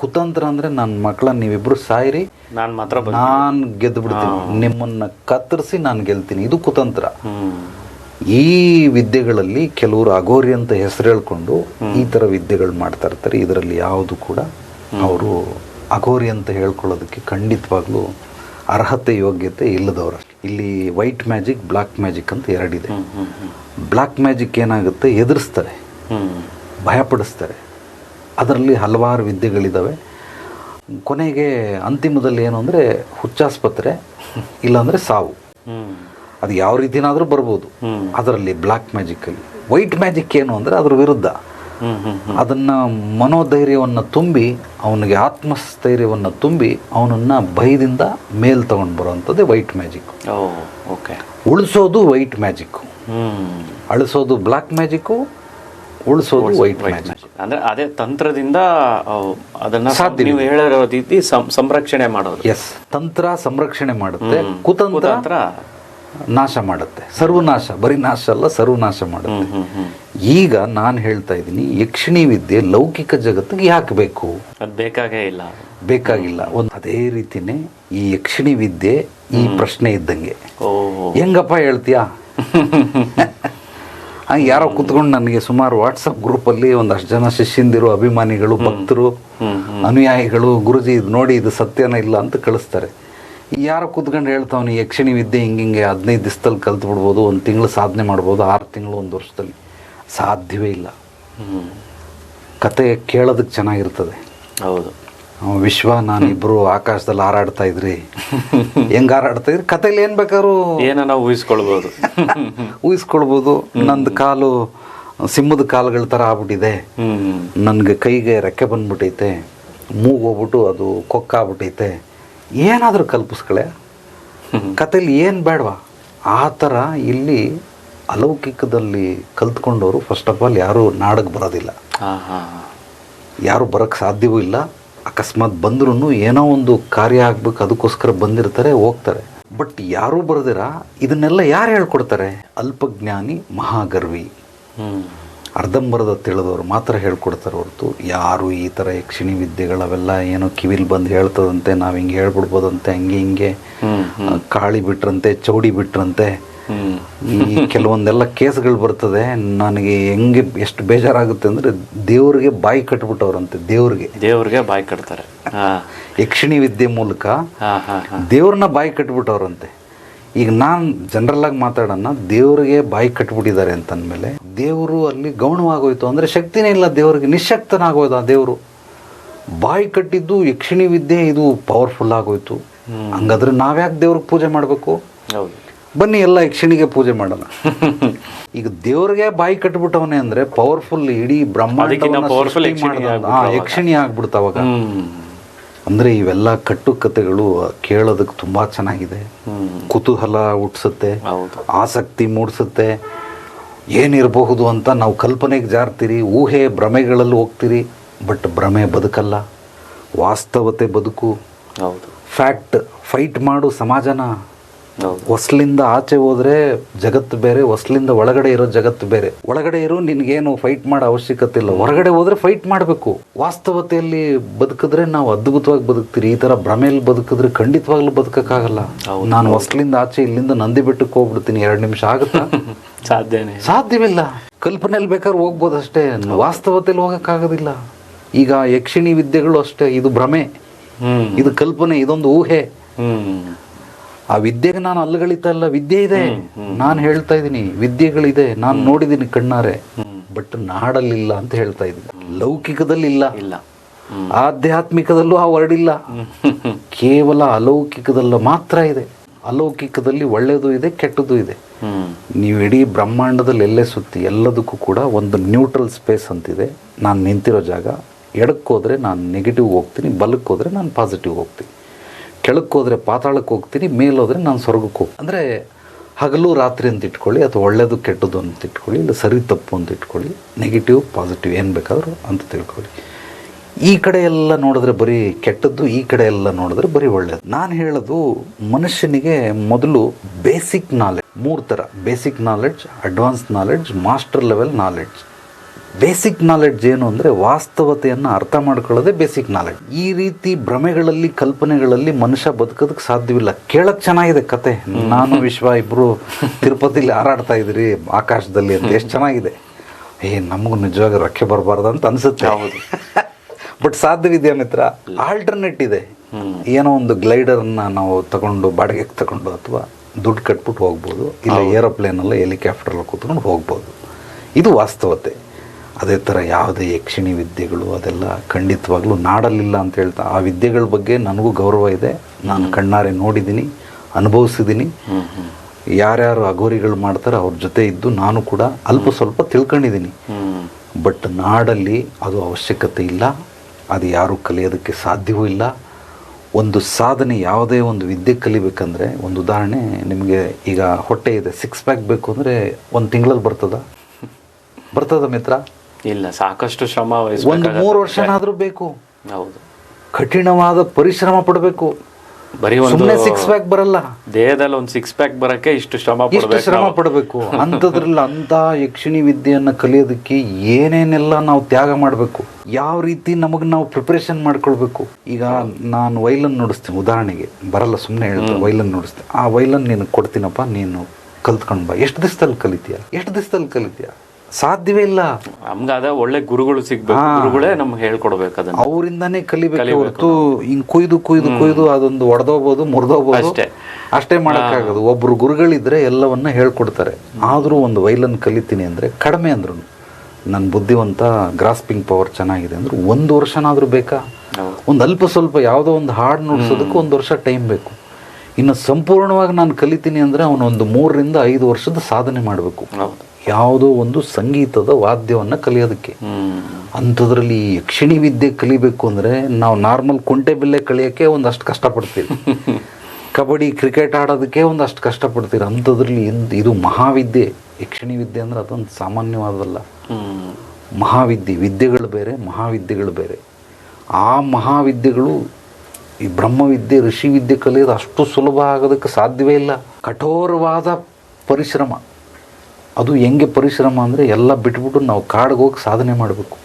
ಕುತಂತ್ರ ಅಂದರೆ ನನ್ನ ಮಕ್ಕಳನ್ನ ನೀವಿಬ್ರು ಸಾಯಿರಿ ನಾನು ಮಾತ್ರ ನಾನು ಗೆದ್ದು ಬಿಡ್ತೀನಿ ನಿಮ್ಮನ್ನ ಕತ್ತರಿಸಿ ನಾನು ಗೆಲ್ತೀನಿ. ಇದು ಕುತಂತ್ರ. ಈ ವಿದ್ಯೆಗಳಲ್ಲಿ ಕೆಲವರು ಅಗೋರಿ ಅಂತ ಹೆಸರು ಹೇಳ್ಕೊಂಡು ಈ ಥರ ವಿದ್ಯೆಗಳು ಮಾಡ್ತಾ ಇರ್ತಾರೆ. ಇದರಲ್ಲಿ ಯಾವುದು ಕೂಡ ಅವರು ಅಗೋರಿ ಅಂತ ಹೇಳ್ಕೊಳ್ಳೋದಕ್ಕೆ ಖಂಡಿತವಾಗ್ಲೂ ಅರ್ಹತೆ ಯೋಗ್ಯತೆ ಇಲ್ಲದವರು ಇಲ್ಲಿ ವೈಟ್ ಮ್ಯಾಜಿಕ್ ಬ್ಲ್ಯಾಕ್ ಮ್ಯಾಜಿಕ್ ಅಂತ ಎರಡಿದೆ. ಬ್ಲ್ಯಾಕ್ ಮ್ಯಾಜಿಕ್ ಏನಾಗುತ್ತೆ? ಎದುರಿಸ್ತಾರೆ. ಭಯಪಡಿಸ್ತಾರೆ. ಅದರಲ್ಲಿ ಹಲವಾರು ವಿದ್ಯೆಗಳಿದ್ದಾವೆ ಕೊನೆಗೆ ಅಂತಿಮದಲ್ಲಿ ಏನು ಅಂದರೆ ಹುಚ್ಚಾಸ್ಪತ್ರೆ ಇಲ್ಲಾಂದರೆ ಸಾವು. ಅದು ಯಾವ ರೀತಿನಾದರೂ ಬರ್ಬೋದು. ಅದರಲ್ಲಿ ಬ್ಲ್ಯಾಕ್ ಮ್ಯಾಜಿಕ್ಕಲ್ಲಿ ವೈಟ್ ಮ್ಯಾಜಿಕ್ ಏನು ಅಂದರೆ ಅದ್ರ ವಿರುದ್ಧ. ಅದನ್ನು ಮನೋಧೈರ್ಯವನ್ನು ತುಂಬಿ ಅವನಿಗೆ ಆತ್ಮಸ್ಥೈರ್ಯವನ್ನು ತುಂಬಿ ಅವನನ್ನು ಭಯದಿಂದ ಮೇಲ್ ತಗೊಂಡು ಬರುವಂಥದ್ದೇ ವೈಟ್ ಮ್ಯಾಜಿಕ್. ಓಕೆ. ಉಳಿಸೋದು ವೈಟ್ ಮ್ಯಾಜಿಕ್ಕು ಅಳಿಸೋದು ಬ್ಲ್ಯಾಕ್ ಮ್ಯಾಜಿಕ್ಕು ಉಳಿಸೋದು ವೈಟ್ ಮ್ಯಾಜಿಕ್. ಅಂದರೆ ಅದೇ ತಂತ್ರದಿಂದ ಅದನ್ನು ಸಾಧ್ಯ ನೀವು ಹೇಳಿರೋ ರೀತಿ ಸಂರಕ್ಷಣೆ ಮಾಡೋದು. ಎಸ್ ತಂತ್ರ ಸಂರಕ್ಷಣೆ ಮಾಡುತ್ತೆ. ಕುತಂತ್ರ. ನಾಶ ಮಾಡುತ್ತೆ. ಸರ್ವನಾಶ ಬರೀ ನಾಶ ಅಲ್ಲ ಸರ್ವನಾಶ ಮಾಡುತ್ತೆ. ಈಗ ನಾನು ಹೇಳ್ತಾ ಇದ್ದೀನಿ ಯಕ್ಷಿಣಿ ವಿದ್ಯೆ ಲೌಕಿಕ ಜಗತ್ತಿಗೆ ಯಾಕೆ ಬೇಕು ಅದ್ ಬೇಕಾಗೇ ಇಲ್ಲ. ಬೇಕಾಗಿಲ್ಲ. ಒಂದು ಅದೇ ರೀತಿನೇ ಈ ಯಕ್ಷಿಣಿ ವಿದ್ಯೆ ಈ ಪ್ರಶ್ನೆ ಇದ್ದಂಗೆ. ಹೆಂಗಪ್ಪ ಹೇಳ್ತೀಯಾ? ಯಾರೋ ಕುತ್ಕೊಂಡು ನನಗೆ ಸುಮಾರು ವಾಟ್ಸಪ್ ಗ್ರೂಪಲ್ಲಿ ಒಂದಷ್ಟು ಜನ ಶಿಷ್ಯಂದಿರು ಅಭಿಮಾನಿಗಳು ಭಕ್ತರು ಅನುಯಾಯಿಗಳು ಗುರುಜಿ ಇದು ನೋಡಿ ಇದು ಸತ್ಯನ ಇಲ್ಲ ಅಂತ ಕಳಿಸ್ತಾರೆ. ಯಾರೋ ಕುತ್ಕೊಂಡು ಹೇಳ್ತಾವನಿ ಯಕ್ಷಿಣಿ ವಿದ್ಯೆ ಹಿಂಗಿಂಗೆ ಹದಿನೈದು ದಿವಸದಲ್ಲಿ ಕಲ್ತು ಬಿಡ್ಬೋದು ಒಂದು ತಿಂಗಳು ಸಾಧನೆ ಮಾಡ್ಬೋದು ಆರು ತಿಂಗಳು ಒಂದು ವರ್ಷದಲ್ಲಿ. ಸಾಧ್ಯವೇ ಇಲ್ಲ. ಕತೆ ಕೇಳೋದಕ್ಕೆ ಚೆನ್ನಾಗಿರ್ತದೆ. ಹೌದು. ವಿಶ್ವ ನಾನಿಬ್ರು ಆಕಾಶದಲ್ಲಿ ಹಾರಾಡ್ತಾ ಇದ್ರಿ. ಹೆಂಗ್ ಹಾರಾಡ್ತಾ ಇದ್ರಿ? ಕತೆಲಿ ಏನ್ ಬೇಕಾದ್ರು ಏನನ್ನ ಊಹಿಸ್ಕೊಳ್ಬೋದು. ಊಹಿಸ್ಕೊಳ್ಬೋದು. ನಂದು ಕಾಲು ಸಿಂಹದ ಕಾಲುಗಳ ಥರ ಆಗ್ಬಿಟ್ಟಿದೆ. ನನ್ಗೆ ನನಗೆ ಕೈಗೆ ರೆಕ್ಕೆ ಬಂದ್ಬಿಟ್ಟೈತೆ ಮೂಗ್ ಹೋಗ್ಬಿಟ್ಟು ಅದು ಕೊಕ್ಕಾಗ್ಬಿಟ್ಟೈತೆ ಏನಾದರೂ ಕಲ್ಪಿಸ್ಕಳೆ. ಕತೆಯಲ್ಲಿ ಏನು ಬೇಡವಾ? ಆ ಥರ ಇಲ್ಲಿ ಅಲೌಕಿಕದಲ್ಲಿ ಕಲ್ತ್ಕೊಂಡವರು ಫಸ್ಟ್ ಆಫ್ ಆಲ್ ಯಾರೂ ನಾಡಕ್ಕೆ ಬರೋದಿಲ್ಲ. ಯಾರು ಬರೋಕ್ಕೆ ಸಾಧ್ಯವೂ ಇಲ್ಲ. ಅಕಸ್ಮಾತ್ ಬಂದ್ರೂ ಏನೋ ಒಂದು ಕಾರ್ಯ ಆಗ್ಬೇಕು ಅದಕ್ಕೋಸ್ಕರ ಬಂದಿರ್ತಾರೆ ಹೋಗ್ತಾರೆ. ಬಟ್ ಯಾರೂ ಬರೋದಿರ? ಇದನ್ನೆಲ್ಲ ಯಾರು ಹೇಳ್ಕೊಡ್ತಾರೆ? ಅಲ್ಪಜ್ಞಾನಿ ಮಹಾಗರ್ವಿ. ಹ್ಮ್ ಅರ್ಧಂಬರದ ತಿಳಿದವರು ಮಾತ್ರ ಹೇಳ್ಕೊಡ್ತಾರೆ ಹೊರತು. ಯಾರು ಈ ಥರ ಯಕ್ಷಿಣಿ ವಿದ್ಯೆಗಳವೆಲ್ಲ ಏನೋ ಕಿವಿಲ್ ಬಂದು ಹೇಳ್ತದಂತೆ ನಾವು ಹಿಂಗೆ ಹೇಳ್ಬಿಡ್ಬೋದಂತೆ ಹಂಗೆ ಹಿಂಗೆ ಕಾಳಿ ಬಿಟ್ರಂತೆ ಚೌಡಿ ಬಿಟ್ರಂತೆ. ಈ ಕೆಲವೊಂದೆಲ್ಲ ಕೇಸ್ಗಳು ಬರ್ತದೆ. ನನಗೆ ಹೆಂಗೆ ಎಷ್ಟು ಬೇಜಾರಾಗುತ್ತೆ ಅಂದರೆ ದೇವ್ರಿಗೆ ಬಾಯಿ ಕಟ್ಬಿಟ್ಟವ್ರಂತೆ ದೇವ್ರಿಗೆ. ದೇವ್ರಿಗೆ ಬಾಯಿ ಕಟ್ತಾರೆ. ಯಕ್ಷಿಣಿ ವಿದ್ಯೆ ಮೂಲಕ ದೇವ್ರನ್ನ ಬಾಯಿ ಕಟ್ಬಿಟ್ಟವ್ರಂತೆ. ಈಗ ನಾನು ಆಗಿ ಮಾತಾಡೋಣ ದೇವರಿಗೆ ಬಾಯಿ ಕಟ್ಬಿಟ್ಟಿದ್ದಾರೆ ಅಂತಂದಮೇಲೆ ದೇವರು ಅಲ್ಲಿ ಗೌಣವಾಗೋಯ್ತು ಅಂದರೆ ಶಕ್ತಿನೇ ಇಲ್ಲ ದೇವರಿಗೆ ನಿಶಕ್ತನಾಗೋದ ದೇವರು. ಬಾಯಿ ಕಟ್ಟಿದ್ದು ಯಕ್ಷಿಣಿ ವಿದ್ಯೆ ಇದು ಪವರ್ಫುಲ್ ಆಗೋಯ್ತು. ಹಂಗಾದ್ರೆ ನಾವ್ಯಾಕೆ ದೇವ್ರಿಗೆ ಪೂಜೆ ಮಾಡಬೇಕು? ಬನ್ನಿ ಎಲ್ಲ ಯಕ್ಷಿಣಿಗೆ ಪೂಜೆ ಮಾಡೋಣ. ಈಗ ದೇವ್ರಿಗೆ ಬಾಯಿ ಕಟ್ಬಿಟ್ಟವನೇ ಅಂದ್ರೆ ಪವರ್ಫುಲ್ ಇಡೀ ಬ್ರಹ್ಮಾಂಡ ಯಕ್ಷಿಣಿ ಆಗ್ಬಿಡ್ತಾವಾಗ ಅಂದ್ರೆ ಇವೆಲ್ಲ ಕಟ್ಟುಕತೆಗಳು ಕೇಳೋದಕ್ಕೆ ತುಂಬ ಚೆನ್ನಾಗಿದೆ. ಕುತೂಹಲ ಹುಟ್ಟಿಸುತ್ತೆ ಆಸಕ್ತಿ ಮೂಡಿಸುತ್ತೆ. ಏನಿರಬಹುದು ಅಂತ ನಾವು ಕಲ್ಪನೆಗೆ ಜಾರ್ತೀರಿ ಊಹೆ ಭ್ರಮೆಗಳಲ್ಲಿ ಹೋಗ್ತೀರಿ ಬಟ್ ಭ್ರಮೆ ಬದುಕಲ್ಲ. ವಾಸ್ತವತೆ ಬದುಕು. ಫ್ಯಾಕ್ಟ್ ಫೈಟ್ ಮಾಡು ಸಮಾಜನ. ಹೊಸ್ಲಿಂದ ಆಚೆ ಹೋದ್ರೆ ಜಗತ್ತು ಬೇರೆ ಹೊಸ್ಲಿಂದ ಒಳಗಡೆ ಇರೋ ಜಗತ್ತು ಬೇರೆ. ಒಳಗಡೆ ಇರೋ ನಿನ್ಗೇನು ಫೈಟ್ ಮಾಡೋ ಅವಶ್ಯಕತೆ ಇಲ್ಲ. ಹೊರಗಡೆ ಹೋದ್ರೆ ಫೈಟ್ ಮಾಡಬೇಕು. ವಾಸ್ತವತೆಯಲ್ಲಿ ಬದುಕಿದ್ರೆ ನಾವು ಅದ್ಭುತವಾಗಿ ಬದುಕ್ತೀರಿ. ಈ ತರ ಭ್ರಮೆಯಲ್ಲಿ ಬದುಕಿದ್ರೆ ಖಂಡಿತವಾಗ್ಲೂ ಬದುಕಕ್ಕಾಗಲ್ಲ. ನಾನು ಹೊಸ್ಲಿಂದ ಆಚೆ ಇಲ್ಲಿಂದ ನಂದಿ ಬೆಟ್ಟಕ್ಕೆ ಹೋಗ್ಬಿಡ್ತೀನಿ. ಎರಡು ನಿಮಿಷ ಆಗುತ್ತಾ? ಸಾಧ್ಯನೇ. ಸಾಧ್ಯವಿಲ್ಲ. ಕಲ್ಪನೆಯಲ್ಲಿ ಬೇಕಾದ್ರೆ ಹೋಗ್ಬೋದು ಅಷ್ಟೇ ವಾಸ್ತವತೆಯಲ್ಲಿ ಹೋಗಕ್ಕಾಗೋದಿಲ್ಲ. ಈಗ ಯಕ್ಷಿಣಿ ವಿದ್ಯೆಗಳು ಅಷ್ಟೇ. ಇದು ಭ್ರಮೆ. ಇದು ಕಲ್ಪನೆ ಇದೊಂದು ಊಹೆ. ಆ ವಿದ್ಯೆಗೆ ನಾನು ಅಲ್ಲಗಳಿತ ಅಲ್ಲ ವಿದ್ಯೆ ಇದೆ. ನಾನು ಹೇಳ್ತಾ ಇದ್ದೀನಿ ವಿದ್ಯೆಗಳಿದೆ. ನಾನು ನೋಡಿದ್ದೀನಿ ಕಣ್ಣಾರೆ. ಬಟ್ ನಾಡಲ್ಲಿಲ್ಲ ಅಂತ ಹೇಳ್ತಾ ಇದ್ದೀನಿ ಲೌಕಿಕದಲ್ಲಿ ಇಲ್ಲ. ಇಲ್ಲ ಆಧ್ಯಾತ್ಮಿಕದಲ್ಲೂ ಆ ವರ್ಡ್ ಇಲ್ಲ. ಕೇವಲ ಅಲೌಕಿಕದಲ್ಲ ಮಾತ್ರ ಇದೆ. ಅಲೌಕಿಕದಲ್ಲಿ ಒಳ್ಳೆಯದು ಇದೆ ಕೆಟ್ಟದ್ದು ಇದೆ. ನೀವು ಇಡೀ ಬ್ರಹ್ಮಾಂಡದಲ್ಲಿ ಎಲ್ಲೇ ಸುತ್ತಿ ಎಲ್ಲದಕ್ಕೂ ಕೂಡ ಒಂದು ನ್ಯೂಟ್ರಲ್ ಸ್ಪೇಸ್ ಅಂತಿದೆ. ನಾನು ನಿಂತಿರೋ ಜಾಗ. ಎಡಕ್ಕೆ ಹೋದರೆ ನಾನು ನೆಗೆಟಿವ್ ಹೋಗ್ತೀನಿ ಬಲಕ್ಕೆ ಹೋದರೆ ನಾನು ಪಾಸಿಟಿವ್ ಹೋಗ್ತೀನಿ. ಕೆಳಕ್ಕೆ ಹೋದರೆ ಪಾತಾಳಕ್ಕೆ ಹೋಗ್ತೀನಿ ಮೇಲೋದ್ರೆ ನಾನು ಸ್ವರ್ಗಕ್ಕೆ ಹೋಗಿ ಅಂದರೆ ಹಗಲು ರಾತ್ರಿ ಅಂತ ಇಟ್ಕೊಳ್ಳಿ, ಅಥವಾ ಒಳ್ಳೆಯದು ಕೆಟ್ಟದ್ದು ಅಂತ ಇಟ್ಕೊಳ್ಳಿ, ಇಲ್ಲ ಸರಿ ತಪ್ಪು ಅಂತ ಇಟ್ಕೊಳ್ಳಿ ನೆಗೆಟಿವ್ ಪಾಸಿಟಿವ್ ಏನು ಬೇಕಾದರೂ ಅಂತ ತಿಳ್ಕೊಳ್ಳಿ. ಈ ಕಡೆ ಎಲ್ಲ ನೋಡಿದ್ರೆ ಬರೀ ಕೆಟ್ಟದ್ದು, ಈ ಕಡೆ ಎಲ್ಲ ನೋಡಿದ್ರೆ ಬರೀ ಒಳ್ಳೆಯದು ನಾನು ಹೇಳೋದು ಮನುಷ್ಯನಿಗೆ ಮೊದಲು ಬೇಸಿಕ್ ನಾಲೆಡ್ಜ್ ಮೂರು ಥರ. Basic knowledge advance knowledge master level knowledge basic knowledge ಏನು ಅಂದರೆ ವಾಸ್ತವತೆಯನ್ನು ಅರ್ಥ ಮಾಡ್ಕೊಳ್ಳೋದೇ ಬೇಸಿಕ್ ನಾಲೆಡ್ಜ್ ಈ ರೀತಿ ಭ್ರಮೆಗಳಲ್ಲಿ ಕಲ್ಪನೆಗಳಲ್ಲಿ ಮನುಷ್ಯ ಬದುಕೋದಕ್ಕೆ ಸಾಧ್ಯವಿಲ್ಲ. ಕೇಳಕ್ಕೆ ಚೆನ್ನಾಗಿದೆ ಕತೆ. ನಾನು ವಿಶ್ವ ಇಬ್ಬರು ತಿರುಪತಿಲಿ ಹಾರಾಡ್ತಾ ಇದ್ರಿ ಆಕಾಶದಲ್ಲಿ ಅಂತ. ಎಷ್ಟು ಚೆನ್ನಾಗಿದೆ. ಏ ನಮಗೂ ನಿಜವಾಗಿ ರೊಕ್ಕೆ ಬರಬಾರ್ದು ಅಂತ ಅನ್ಸುತ್ತೆ. ಹೌದು. But ಸಾಧ್ಯವಿದೆಯಾ Mitra? ಆಲ್ಟರ್ನೇಟ್ ಇದೆ. ಏನೋ ಒಂದು ಗ್ಲೈಡರನ್ನು ನಾವು ತಗೊಂಡು ಬಾಡಿಗೆಗೆ ತಗೊಂಡು ಅಥವಾ ದುಡ್ಡು ಕಟ್ಬಿಟ್ಟು ಹೋಗ್ಬೋದು. ಇಲ್ಲ ಏರೋಪ್ಲೇನಲ್ಲ ಹೆಲಿಕಾಪ್ಟರ್ಲ್ಲ ಕೂತ್ಕೊಂಡು ಹೋಗ್ಬೋದು. ಇದು ವಾಸ್ತವತೆ. ಅದೇ ಥರ ಯಾವುದೇ ಯಕ್ಷಿಣಿ ವಿದ್ಯೆಗಳು ಅದೆಲ್ಲ ಖಂಡಿತವಾಗ್ಲೂ ನಾಡಲ್ಲಿಲ್ಲ ಅಂತ ಹೇಳ್ತಾ ಆ ವಿದ್ಯೆಗಳ ಬಗ್ಗೆ ನನಗೂ ಗೌರವ ಇದೆ. ನಾನು ಕಣ್ಣಾರೆ ನೋಡಿದ್ದೀನಿ ಅನುಭವಿಸಿದ್ದೀನಿ. ಯಾರ್ಯಾರು ಅಘೋರಿಗಳು ಮಾಡ್ತಾರೆ ಅವ್ರ ಜೊತೆ ಇದ್ದು ನಾನು ಕೂಡ ಅಲ್ಪ ಸ್ವಲ್ಪ ತಿಳ್ಕೊಂಡಿದ್ದೀನಿ. ಬಟ್ ನಾಡಲ್ಲಿ ಅದು ಅವಶ್ಯಕತೆ ಇಲ್ಲ ಅದು ಯಾರೂ ಕಲಿಯೋದಕ್ಕೆ ಸಾಧ್ಯವೂ ಇಲ್ಲ. ಒಂದು ಸಾಧನೆ ಯಾವುದೇ ಒಂದು ವಿದ್ಯೆ ಕಲಿಬೇಕಂದ್ರೆ ಒಂದು ಉದಾಹರಣೆ ನಿಮಗೆ ಈಗ ಹೊಟ್ಟೆ ಇದೆ ಸಿಕ್ಸ್ ಪ್ಯಾಕ್ ಬೇಕು ಅಂದರೆ ಒಂದು ತಿಂಗಳಲ್ಲಿ ಬರ್ತದ? ಬರ್ತದ ಮಿತ್ರ? ಇಲ್ಲ ಸಾಕಷ್ಟು ಶ್ರಮ ಒಂದು. ಮೂರು ವರ್ಷನಾದರೂ ಬೇಕು. ಹೌದು. ಕಠಿಣವಾದ ಪರಿಶ್ರಮ ಪಡಬೇಕು. ಬರೀ ಒಂದು ಸುಮ್ಮನೆ ಸಿಕ್ಸ್ ಪ್ಯಾಕ್ ಬರಲ್ಲ. ದೇಹದಲ್ಲಿ ಒಂದು ಸಿಕ್ಸ್ ಪ್ಯಾಕ್ ಬರಕ್ಕೆ ಇಷ್ಟು ಶ್ರಮ ಇಷ್ಟು ಪಡ್ಬೇಕು ಶ್ರಮ. ಪಡಬೇಕು. ಅಂಥದ್ರಲ್ಲಿ ಅಂಥ ಯಕ್ಷಿಣಿ ವಿದ್ಯೆಯನ್ನು ಕಲಿಯೋದಕ್ಕೆ ಏನೇನೆಲ್ಲ ನಾವು ತ್ಯಾಗ ಮಾಡಬೇಕು. ಯಾವ ರೀತಿ ನಮಗೆ ನಾವು ಪ್ರಿಪ್ರೇಷನ್ ಮಾಡ್ಕೊಳ್ಬೇಕು. ಈಗ ನಾನು ವೈಲನ್ ನುಡಿಸ್ತೀನಿ ಉದಾಹರಣೆಗೆ. ಬರಲ್ಲ ಸುಮ್ಮನೆ ಹೇಳ್ತೀನಿ ವೈಲನ್ ನುಡಿಸ್ತೀನಿ. ಆ ವೈಲನ್ ನೀನು ಕೊಡ್ತೀನಪ್ಪ ನೀನು ಕಲ್ತ್ಕೊಂಡ್ಬಾ ಎಷ್ಟು ದಿವಸದಲ್ಲಿ ಕಲಿತೀಯ? ಎಷ್ಟು ದಿವಸದಲ್ಲಿ ಕಲಿತೀಯ? ಸಾಧ್ಯವೇ ಇಲ್ಲ. ನಮ್ಗಾದ ಅದ ಒಳ್ಳೆ ಗುರುಗಳು ಸಿಗ್ಬೇಕು. ಗುರುಗಳೇ ನಮ್ಗೆ ಹೇಳ್ಕೊಡ್ಬೇಕು ಅದನ್ನ. ಅವರಿಂದಾನೇ ಕಲಿಬೇಕು ಹೊರತು ಹಿಂಗ್ ಕುಯ್ದು ಕುಯ್ದು ಕುಯ್ದು ಅದೊಂದು ಒಡೆದೋಗ್ಬೋದು ಮುರಿದೋಗ್ಬೋದು. ಅಷ್ಟೇ. ಅಷ್ಟೇ ಮಾಡೋಕ್ಕಾಗೋದು. ಒಬ್ರು ಗುರುಗಳಿದ್ರೆ ಎಲ್ಲವನ್ನ ಹೇಳ್ಕೊಡ್ತಾರೆ. ಆದರೂ ಒಂದು ವೈಲನ್ ಕಲಿತೀನಿ ಅಂದ್ರೆ ಕಡಿಮೆ ಅಂದ್ರು ನನ್ನ ಬುದ್ಧಿವಂತ ಗ್ರಾಸ್ಪಿಂಗ್ ಪವರ್ ಚೆನ್ನಾಗಿದೆ ಅಂದ್ರೆ ಒಂದು ವರ್ಷನಾದ್ರೂ ಬೇಕಾ. ಒಂದು ಅಲ್ಪ ಸ್ವಲ್ಪ ಯಾವುದೋ ಒಂದು ಹಾಡು ನುಡ್ಸೋದಕ್ಕೂ ಒಂದು ವರ್ಷ ಟೈಮ್ ಬೇಕು. ಇನ್ನು ಸಂಪೂರ್ಣವಾಗಿ ನಾನು ಕಲಿತೀನಿ ಅಂದರೆ ಅವನೊಂದು ಒಂದು ಮೂರರಿಂದ ಐದು ವರ್ಷದ ಸಾಧನೆ ಮಾಡಬೇಕು. ಯಾವುದೋ ಒಂದು ಸಂಗೀತದ ವಾದ್ಯವನ್ನು ಕಲಿಯೋದಕ್ಕೆ. ಅಂಥದ್ರಲ್ಲಿ ಯಕ್ಷಿಣಿ ವಿದ್ಯೆ ಕಲಿಬೇಕು ಅಂದರೆ ನಾವು ನಾರ್ಮಲ್ ಕುಂಟೆ ಬಿಲ್ಲೆ ಕಲಿಯೋಕ್ಕೆ ಒಂದಷ್ಟು ಕಷ್ಟಪಡ್ತೀವಿ. ಕಬಡ್ಡಿ ಕ್ರಿಕೆಟ್ ಆಡೋದಕ್ಕೆ ಒಂದಷ್ಟು ಕಷ್ಟಪಡ್ತೀವಿ. ಅಂಥದ್ರಲ್ಲಿ ಇಂದ್- ಇದು ಮಹಾವಿದ್ಯೆ. ಯಕ್ಷಿಣಿ ವಿದ್ಯೆ ಅಂದರೆ ಅದೊಂದು ಸಾಮಾನ್ಯವಾದಲ್ಲ ಮಹಾವಿದ್ಯೆ ವಿದ್ಯೆಗಳು ಬೇರೆ ಮಹಾವಿದ್ಯೆಗಳು ಬೇರೆ. ಆ ಮಹಾವಿದ್ಯೆಗಳು ಈ ಬ್ರಹ್ಮವಿದ್ಯೆ ಋಷಿ ವಿದ್ಯೆ ಕಲಿಯೋದು ಅಷ್ಟು ಸುಲಭ ಆಗೋದಕ್ಕೆ ಸಾಧ್ಯವೇ ಇಲ್ಲ. ಕಠೋರವಾದ ಪರಿಶ್ರಮ. ಅದು ಹೆಂಗೆ ಪರಿಶ್ರಮ ಅಂದರೆ ಎಲ್ಲ ಬಿಟ್ಬಿಟ್ಟು ನಾವು ಕಾಡಿಗೆ ಹೋಗಿ ಸಾಧನೆ ಮಾಡಬೇಕು.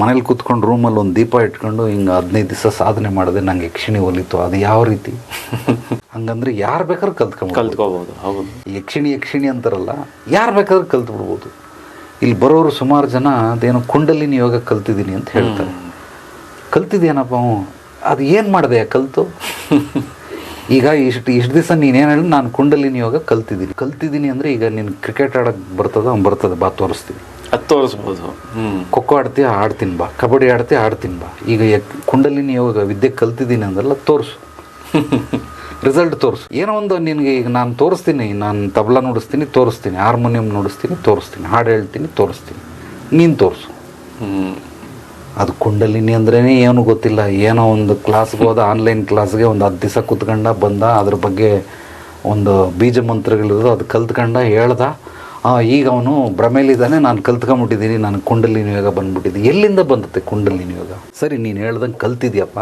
ಮನೇಲಿ ಕೂತ್ಕೊಂಡು ರೂಮಲ್ಲಿ ಒಂದು ದೀಪ ಇಟ್ಕೊಂಡು ಹಿಂಗೆ ಹದಿನೈದು ದಿವಸ ಸಾಧನೆ ಮಾಡಿದೆ ನಂಗೆ ಯಕ್ಷಿಣಿ ಒಲಿತು. ಅದು ಯಾವ ರೀತಿ? ಹಂಗಂದ್ರೆ ಯಾರು ಬೇಕಾದ್ರೂ ಕಲ್ತ್ಕೊಂಡು ಕಲ್ತ್ಕೋಬಹುದು ಹೌದು. ಯಕ್ಷಿಣಿ ಯಕ್ಷಿಣಿ ಅಂತಾರಲ್ಲ ಯಾರು ಬೇಕಾದ್ರೂ ಕಲ್ತು ಬಿಡ್ಬೋದು ಇಲ್ಲಿ ಬರೋರು ಸುಮಾರು ಜನ ಅದೇನೋ ಕುಂಡಲಿನ ಯೋಗ ಕಲ್ತಿದ್ದೀನಿ ಅಂತ ಹೇಳ್ತಾರೆ. ಕಲ್ತಿದ್ದೇನಪ್ಪ ಅದು ಏನು ಮಾಡಿದೆ ಕಲ್ತು? ಈಗ ಇಷ್ಟು ಇಷ್ಟು ದಿವಸ ನೀನೇನು ಹೇಳಿ ನಾನು ಕುಂಡಲಿನಿ ಯೋಗ ಕಲ್ತಿದ್ದೀನಿ ಕಲ್ತಿದ್ದೀನಿ ಅಂದರೆ ಈಗ ನೀನು ಕ್ರಿಕೆಟ್ ಆಡೋಕ್ಕೆ ಬರ್ತದೆ ಅವ್ನು ಬರ್ತದೆ. ಬಾ ತೋರಿಸ್ತೀನಿ. ಅದು ತೋರಿಸ್ಬೋದು. ಹ್ಞೂ ಖೋಖೋ ಆಡ್ತೀಯ ಆಡ್ತೀನಿ ಬಾ. ಕಬಡ್ಡಿ ಆಡ್ತೀಯ ಆಡ್ತೀನಿ ಬಾ. ಈಗ ಯಕ್- ಕುಂಡಲಿನಿ ಯೋಗ ವಿದ್ಯೆ ಕಲ್ತಿದ್ದೀನಿ ಅಂದಲ್ಲ ತೋರಿಸು. ರಿಸಲ್ಟ್ ತೋರಿಸು. ಏನೋ ಒಂದು ನಿನಗೆ ಈಗ ನಾನು ತೋರಿಸ್ತೀನಿ ನಾನು ತಬಲಾ ನುಡಿಸ್ತೀನಿ ತೋರಿಸ್ತೀನಿ. ಹಾರ್ಮೋನಿಯಂ ನುಡಿಸ್ತೀನಿ ತೋರಿಸ್ತೀನಿ. ಹಾಡು ಹೇಳ್ತೀನಿ ತೋರಿಸ್ತೀನಿ. ನೀನು ತೋರಿಸು. ಅದು ಕುಂಡಲಿನಿ ಅಂದ್ರೇ ಏನು ಗೊತ್ತಿಲ್ಲ. ಏನೋ ಒಂದು ಕ್ಲಾಸ್ಗೆ ಹೋದ ಆನ್ಲೈನ್ ಕ್ಲಾಸ್ಗೆ ಒಂದು ಹತ್ತು ದಿವಸ ಕೂತ್ಕೊಂಡ ಬಂದ ಅದ್ರ ಬಗ್ಗೆ ಒಂದು ಬೀಜ ಮಂತ್ರಗಳಿರೋದು ಅದು ಕಲ್ತ್ಕೊಂಡ ಹೇಳ್ದ. ಆ, ಈಗ ಅವನು ಭ್ರಮೇಲಿದ್ದಾನೆ ನಾನು ಕಲ್ತ್ಕೊಂಬಿಟ್ಟಿದ್ದೀನಿ ನಾನು ಕುಂಡಲಿನಿ ಯೋಗ ಬಂದ್ಬಿಟ್ಟಿದ್ದೀನಿ ಎಲ್ಲಿಂದ ಬಂದತ್ತೆ ಕುಂಡಲಿನಿ ಯೋಗ? ಸರಿ ನೀನು ಹೇಳ್ದಂಗೆ ಕಲ್ತಿದ್ಯಪ್ಪ.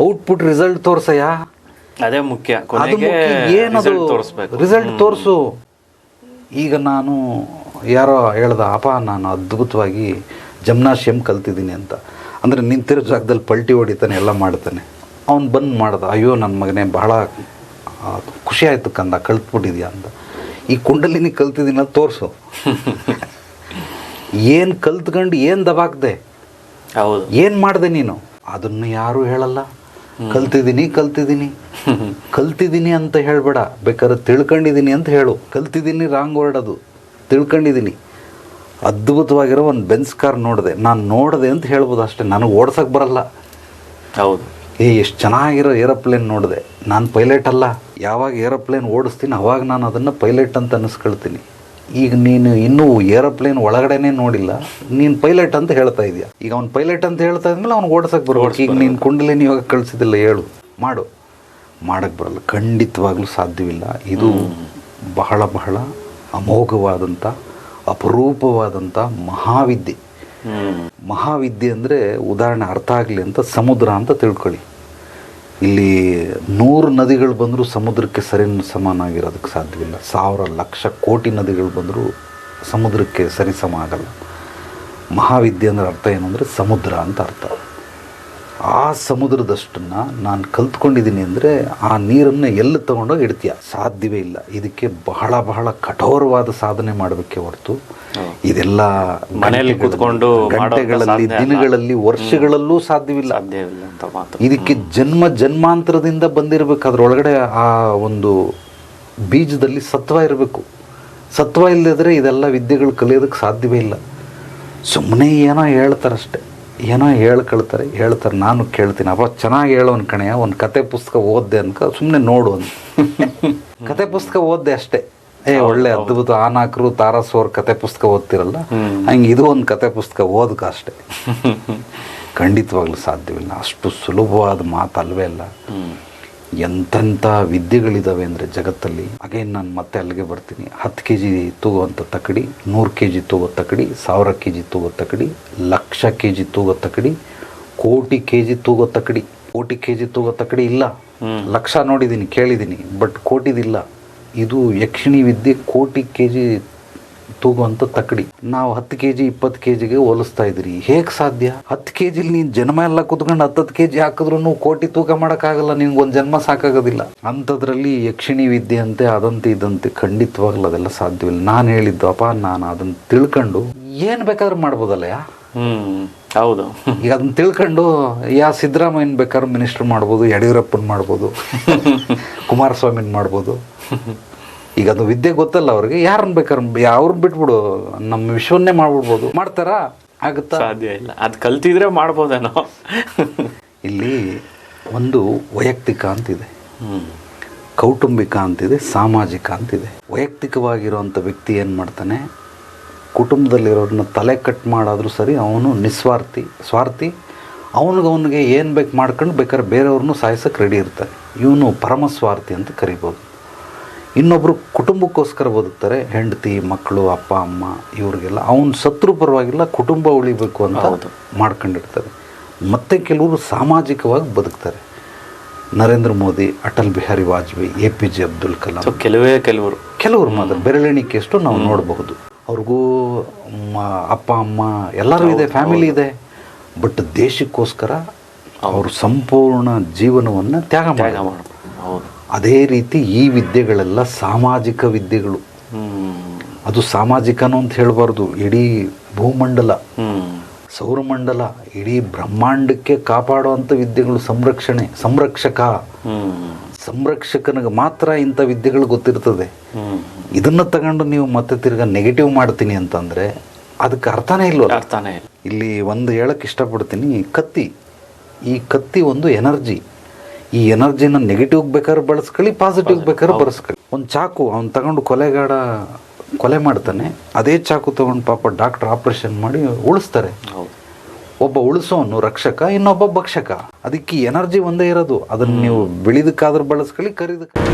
Output result ತೋರ್ಸಯ್ಯ? ಅದೇ ಮುಖ್ಯ. ಅದು ಮುಖ್ಯ. ಏನದು? ರಿಸಲ್ಟ್ ತೋರಿಸು. ಈಗ ನಾನು ಯಾರೋ ಹೇಳ್ದ ಅಪ್ಪ ನಾನು ಅದ್ಭುತವಾಗಿ ಜಮ್ನಾಶಿಯಂ ಕಲ್ತಿದ್ದೀನಿ ಅಂತ. ಅಂದರೆ ನಿಂತಿರೋ ಜಾಗದಲ್ಲಿ ಪಲ್ಟಿ ಹೊಡಿತಾನೆ ಎಲ್ಲ ಮಾಡ್ತಾನೆ. ಅವ್ನು ಬಂದು ಮಾಡ್ದ ಅಯ್ಯೋ ನನ್ನ ಮಗನೇ ಬಹಳ ಖುಷಿ ಆಯಿತು ಕಂದ ಕಲ್ತ್ಬಿಟ್ಟಿದ್ಯಾ ಅಂತ. ಈ ಕುಂಡಲಿನಿ ಕಲ್ತಿದ್ದೀನ ತೋರಿಸು. ಏನು ಕಲ್ತ್ಕೊಂಡು ಏನು ದಬಾಕ್ದೆ? ಹೌದು. ಏನು ಮಾಡಿದೆ ನೀನು? ಅದನ್ನು ಯಾರು ಹೇಳಲ್ಲ. ಕಲ್ತಿದ್ದೀನಿ ಕಲ್ತಿದ್ದೀನಿ. ಕಲ್ತಿದ್ದೀನಿ ಅಂತ ಹೇಳ್ಬೇಡ. ಬೇಕಾದ್ರೆ ತಿಳ್ಕೊಂಡಿದ್ದೀನಿ ಅಂತ ಹೇಳು. ಕಲ್ತಿದ್ದೀನಿ ರಾಂಗ್ ವರ್ಡ್ ಅದು. ತಿಳ್ಕೊಂಡಿದ್ದೀನಿ. ಅದ್ಭುತವಾಗಿರೋ ಒಂದು ಬೆನ್ಸ್ ಕಾರ್ ನೋಡಿದೆ. ನಾನು ನೋಡಿದೆ ಅಂತ ಹೇಳ್ಬೋದು ಅಷ್ಟೇ. ನನಗೆ ಓಡ್ಸಕ್ಕೆ ಬರಲ್ಲ. ಹೌದು. ಏ ಎಷ್ಟು ಚೆನ್ನಾಗಿರೋ ಏರೋಪ್ಲೇನ್ ನೋಡಿದೆ. ನಾನು ಪೈಲಟ್ ಅಲ್ಲ. ಯಾವಾಗ ಏರೋಪ್ಲೇನ್ ಓಡಿಸ್ತೀನಿ ಅವಾಗ ನಾನು ಅದನ್ನು ಪೈಲಟ್ ಅಂತ ಅನ್ನಿಸ್ಕೊಳ್ತೀನಿ ಈಗ ನೀನು ಇನ್ನೂ ಏರೋಪ್ಲೇನ್ ಒಳಗಡೆನೇ ನೋಡಿಲ್ಲ. ನೀನು ಪೈಲಟ್ ಅಂತ ಹೇಳ್ತಾ ಇದೀಯ? ಈಗ ಅವ್ನು ಪೈಲಟ್ ಅಂತ ಹೇಳ್ತಾ ಇದ್ಮೇಲೆ ಅವ್ನು ಓಡಿಸಕ್ಕೆ ಬರ್ಬೇಕು ಈಗ ನೀನು ಕುಂಡಲಿನಿ ಇವಾಗ ಕಳಿಸಿದಿಲ್ಲ ಹೇಳು. ಮಾಡು. ಮಾಡಕ್ಕೆ ಬರಲ್ಲ. ಖಂಡಿತವಾಗ್ಲೂ ಸಾಧ್ಯವಿಲ್ಲ. ಇದು ಬಹಳ ಬಹಳ ಅಮೋಘವಾದಂಥ ಅಪರೂಪವಾದಂಥ ಮಹಾವಿದ್ಯೆ. ಮಹಾವಿದ್ಯೆ ಅಂದರೆ ಉದಾಹರಣೆ ಅರ್ಥ ಆಗಲಿ ಅಂತ ಸಮುದ್ರ ಅಂತ ತಿಳ್ಕೊಳ್ಳಿ. ಇಲ್ಲಿ ನೂರು ನದಿಗಳು ಬಂದರೂ ಸಮುದ್ರಕ್ಕೆ ಸರಿ ಸಮನಾಗಿರೋದಕ್ಕೆ ಸಾಧ್ಯವಿಲ್ಲ. ಸಾವಿರ ಲಕ್ಷ ಕೋಟಿ ನದಿಗಳು ಬಂದರೂ ಸಮುದ್ರಕ್ಕೆ ಸರಿ ಸಮ ಆಗಲ್ಲ ಮಹಾವಿದ್ಯೆ ಅಂದ್ರೆ ಅರ್ಥ ಏನಂದರೆ ಸಮುದ್ರ ಅಂತ ಅರ್ಥ. ಆ ಸಮುದ್ರದಷ್ಟನ್ನು ನಾನು ಕಲ್ತ್ಕೊಂಡಿದ್ದೀನಿ ಅಂದರೆ ಆ ನೀರನ್ನು ಎಲ್ಲಿ ತಗೊಂಡೋಗಿ ಇಡ್ತೀಯ? ಸಾಧ್ಯವೇ ಇಲ್ಲ. ಇದಕ್ಕೆ ಬಹಳ ಬಹಳ ಕಠೋರವಾದ ಸಾಧನೆ ಮಾಡಬೇಕೆ ಹೊರತು ಇದೆಲ್ಲ ಮನೆಯಲ್ಲಿ ಕೂತ್ಕೊಂಡು ಗಂಟೆಗಳಲ್ಲಿ ದಿನಗಳಲ್ಲಿ ವರ್ಷಗಳಲ್ಲೂ ಸಾಧ್ಯವಿಲ್ಲ ಇದಕ್ಕೆ ಜನ್ಮ ಜನ್ಮಾಂತರದಿಂದ ಬಂದಿರಬೇಕು. ಅದರೊಳಗಡೆ ಆ ಒಂದು ಬೀಜದಲ್ಲಿ ಸತ್ವ ಇರಬೇಕು. ಸತ್ವ ಇಲ್ಲದಿದ್ರೆ ಇದೆಲ್ಲ ವಿದ್ಯೆಗಳು ಕಲಿಯೋದಕ್ಕೆ ಸಾಧ್ಯವೇ ಇಲ್ಲ. ಸುಮ್ಮನೆ ಏನೋ ಹೇಳ್ತಾರಷ್ಟೆ. ಏನೋ ಹೇಳ್ಕೊಳ್ತಾರೆ ಹೇಳ್ತಾರೆ ನಾನು ಕೇಳ್ತೀನಿ. ಅಪ್ಪ ಚೆನ್ನಾಗಿ ಹೇಳೋನ್ ಕಣೆಯ ಒಂದು ಕತೆ ಪುಸ್ತಕ ಓದ್ದೆ ಅನ್ಕ ಸುಮ್ಮನೆ ನೋಡು ಅಂತ. ಕತೆ ಪುಸ್ತಕ ಓದ್ದೆ ಅಷ್ಟೇ. ಏ ಒಳ್ಳೆ ಅದ್ಭುತ ಆನಾಕರು ತಾರಸೋರ್ ಕತೆ ಪುಸ್ತಕ ಓದ್ತಿರಲ್ಲ ಹಂಗೆ ಇದು ಒಂದು ಕತೆ ಪುಸ್ತಕ ಓದಕ ಅಷ್ಟೇ. ಖಂಡಿತವಾಗ್ಲೂ ಸಾಧ್ಯವಿಲ್ಲ. ಅಷ್ಟು ಸುಲಭವಾದ ಮಾತಲ್ವೇ ಅಲ್ವೇ ಅಲ್ಲ ಎಂತೆಂಥ ವಿದ್ಯೆಗಳಿದ್ದಾವೆ ಅಂದರೆ ಜಗತ್ತಲ್ಲಿ. ಅಗೇನ್ ನಾನು ಮತ್ತೆ ಅಲ್ಲಿಗೆ ಬರ್ತೀನಿ. ಹತ್ತು ಕೆ ಜಿ ತೂಗುವಂಥ ತಕ್ಕಡಿ ನೂರು ಕೆ ಜಿ ತೂಗೋ ತಕಡಿ ಸಾವಿರ ಕೆ ಜಿ ತೂಗೋ ತಕ್ಕಡಿ ಲಕ್ಷ ಕೆ ಜಿ ತೂಗೋ ತಕಡಿ ಕೋಟಿ ಕೆ ಜಿ ತೂಗೋ ತಕಡಿ. ಕೋಟಿ ಕೆ ಜಿ ತೂಗೋ ತಕಡಿ ಇಲ್ಲ. ಲಕ್ಷ ನೋಡಿದ್ದೀನಿ ಕೇಳಿದ್ದೀನಿ ಬಟ್ ಕೋಟಿದಿಲ್ಲ. ಇದು ಯಕ್ಷಿಣಿ ವಿದ್ಯೆ ಕೋಟಿ ಕೆ ಜಿ ತೂಗುವಂಥ ತಕ್ಕಡಿ ನಾವು ಹತ್ತು ಕೆ ಜಿ ಇಪ್ಪತ್ತು ಕೆ ಜಿಗೆ ಹೋಲಿಸ್ತಾ ಇದ್ರಿ. ಹೇಗೆ ಸಾಧ್ಯ? ಹತ್ತು ಕೆ ಜಿಲಿ ನೀನು ಜನ್ಮ ಎಲ್ಲ ಕುತ್ಕೊಂಡು ಹತ್ತತ್ತು ಕೆ ಜಿ ಹಾಕಿದ್ರು ಕೋಟಿ ತೂಕ ಮಾಡೋಕ್ಕಾಗಲ್ಲ ನಿನ್ಗೆ ಒಂದು ಜನ್ಮ ಸಾಕಾಗೋದಿಲ್ಲ. ಅಂಥದ್ರಲ್ಲಿ ಯಕ್ಷಿಣಿ ವಿದ್ಯೆ ಅಂತೆ ಅದಂತೆ ಇದಂತೆ ಖಂಡಿತವಾಗ್ಲೂ ಅದೆಲ್ಲ ಸಾಧ್ಯವಿಲ್ಲ. ನಾನು ಹೇಳಿದ್ದು ಅಪ್ಪ ನಾನು ಅದನ್ನ ತಿಳ್ಕೊಂಡು ಏನು ಬೇಕಾದ್ರೂ ಮಾಡ್ಬೋದಲ್ಲ ಯಾ ಹ್ಮ್ ಹೌದು. ಈಗ ಅದನ್ನ ತಿಳ್ಕೊಂಡು ಯಾ ಸಿದ್ದರಾಮಯ್ಯನ ಬೇಕಾದ್ರೂ ಮಿನಿಸ್ಟರ್ ಮಾಡ್ಬೋದು ಯಡಿಯೂರಪ್ಪನ ಮಾಡ್ಬೋದು ಕುಮಾರಸ್ವಾಮಿನ ಮಾಡ್ಬೋದು. ಈಗ ಅದು ವಿದ್ಯೆ ಗೊತ್ತಲ್ಲ ಅವ್ರಿಗೆ. ಯಾರನ್ನ ಬೇಕಾದ್ರೆ ಅವ್ರನ್ನ ಬಿಟ್ಬಿಡು. ನಮ್ಮ ವಿಶ್ವನ್ನೇ ಮಾಡ್ಬಿಡ್ಬೋದು. ಮಾಡ್ತಾರಾ? ಆಗುತ್ತಾ? ಸಾಧ್ಯ ಇಲ್ಲ. ಅದು ಕಲ್ತಿದ್ರೆ ಮಾಡ್ಬೋದೇನೋ. ಇಲ್ಲಿ ಒಂದು ವೈಯಕ್ತಿಕ ಅಂತಿದೆ. ಕೌಟುಂಬಿಕ ಅಂತಿದೆ ಸಾಮಾಜಿಕ ಅಂತಿದೆ. ವೈಯಕ್ತಿಕವಾಗಿರುವಂಥ ವ್ಯಕ್ತಿ ಏನು ಮಾಡ್ತಾನೆ? ಕುಟುಂಬದಲ್ಲಿರೋರನ್ನ ತಲೆ ಕಟ್ ಮಾಡಾದರೂ ಸರಿ ಅವನು ನಿಸ್ವಾರ್ಥಿ ಸ್ವಾರ್ಥಿ. ಅವನಿಗೆ ಅವನಿಗೆ ಏನು ಬೇಕು ಮಾಡ್ಕೊಂಡು ಬೇಕಾದ್ರೆ ಬೇರೆಯವ್ರನ್ನೂ ಸಾಯಿಸೋಕೆ ರೆಡಿ ಇರ್ತಾನೆ. ಇವನು ಪರಮ ಸ್ವಾರ್ಥಿ ಅಂತ ಕರಿಬೋದು. ಇನ್ನೊಬ್ಬರು ಕುಟುಂಬಕ್ಕೋಸ್ಕರ ಬದುಕ್ತಾರೆ ಹೆಂಡತಿ ಮಕ್ಕಳು ಅಪ್ಪ ಅಮ್ಮ ಇವ್ರಿಗೆಲ್ಲ ಅವನು ಶತ್ರು ಪರವಾಗಿಲ್ಲ ಕುಟುಂಬ ಉಳಿಬೇಕು ಅಂತ. ಮಾಡ್ಕೊಂಡಿರ್ತಾರೆ. ಮತ್ತು ಕೆಲವರು ಸಾಮಾಜಿಕವಾಗಿ ಬದುಕ್ತಾರೆ. Narendra Modi Atal Bihari Vajpayee A P J Abdul Kalam. ಕೆಲವೇ ಕೆಲವರು. ಕೆಲವರು ಮಾತ್ರ ಬೆರಳೆಣಿಕೆಯಷ್ಟು ನಾವು ನೋಡಬಹುದು. ಅವ್ರಿಗೂ ಅಪ್ಪ ಅಮ್ಮ ಎಲ್ಲರೂ ಇದೆ ಫ್ಯಾಮಿಲಿ ಇದೆ. ಬಟ್ ದೇಶಕ್ಕೋಸ್ಕರ ಅವರು ಸಂಪೂರ್ಣ ಜೀವನವನ್ನು ತ್ಯಾಗ ಮಾಡಿ ಹೌದು. ಅದೇ ರೀತಿ ಈ ವಿದ್ಯೆಗಳೆಲ್ಲ ಸಾಮಾಜಿಕ ವಿದ್ಯೆಗಳು. ಅದು ಸಾಮಾಜಿಕನೂ ಅಂತ ಹೇಳಬಾರ್ದು. ಇಡೀ ಭೂಮಂಡಲ. ಸೌರಮಂಡಲ ಇಡೀ ಬ್ರಹ್ಮಾಂಡಕ್ಕೆ ಕಾಪಾಡುವಂಥ ವಿದ್ಯೆಗಳು ಸಂರಕ್ಷಣೆ ಸಂರಕ್ಷಕ. ಸಂರಕ್ಷಕನಿಗೆ ಮಾತ್ರ ಇಂಥ ವಿದ್ಯೆಗಳು ಗೊತ್ತಿರ್ತದೆ. ಇದನ್ನು ತಗೊಂಡು ನೀವು ಮತ್ತೆ ತಿರ್ಗಾ ನೆಗೆಟಿವ್ ಮಾಡ್ತೀನಿ ಅಂತಂದ್ರೆ ಅದಕ್ಕೆ ಅರ್ಥನೇ ಇಲ್ವಲ್ಲ? ಅರ್ಥನೇ ಇಲ್ಲ. ಇಲ್ಲಿ ಒಂದು ಹೇಳಕ್ಕೆ ಇಷ್ಟಪಡ್ತೀನಿ ಕತ್ತಿ. ಈ ಕತ್ತಿ ಒಂದು ಎನರ್ಜಿ. ಈ ಎನರ್ಜಿನ ನೆಗೆಟಿವ್ ಬೇಕಾದ್ರೆ ಬಳಸ್ಕೊಳ್ಳಿ ಪಾಸಿಟಿವ್ ಬೇಕಾದ್ರೆ ಬಳಸ್ಕೊಳ್ಳಿ. ಒಂದು ಚಾಕು ಅವ್ನು ತಗೊಂಡು ಕೊಲೆಗಾಡ ಕೊಲೆ ಮಾಡ್ತಾನೆ ಅದೇ ಚಾಕು ತಗೊಂಡು ಪಾಪ ಡಾಕ್ಟರ್ ಆಪರೇಷನ್ ಮಾಡಿ ಉಳಿಸ್ತಾರೆ. ಒಬ್ಬ ಉಳಿಸೋನು ರಕ್ಷಕ ಇನ್ನೊಬ್ಬ ಭಕ್ಷಕ. ಅದಕ್ಕೆ ಎನರ್ಜಿ ಒಂದೇ ಇರೋದು. ಅದನ್ನ ನೀವು ಬೆಳಿದಕ್ಕಾದ್ರೂ ಬಳಸ್ಕೊಳ್ಳಿ ಕರಿದಕ್ಕೆ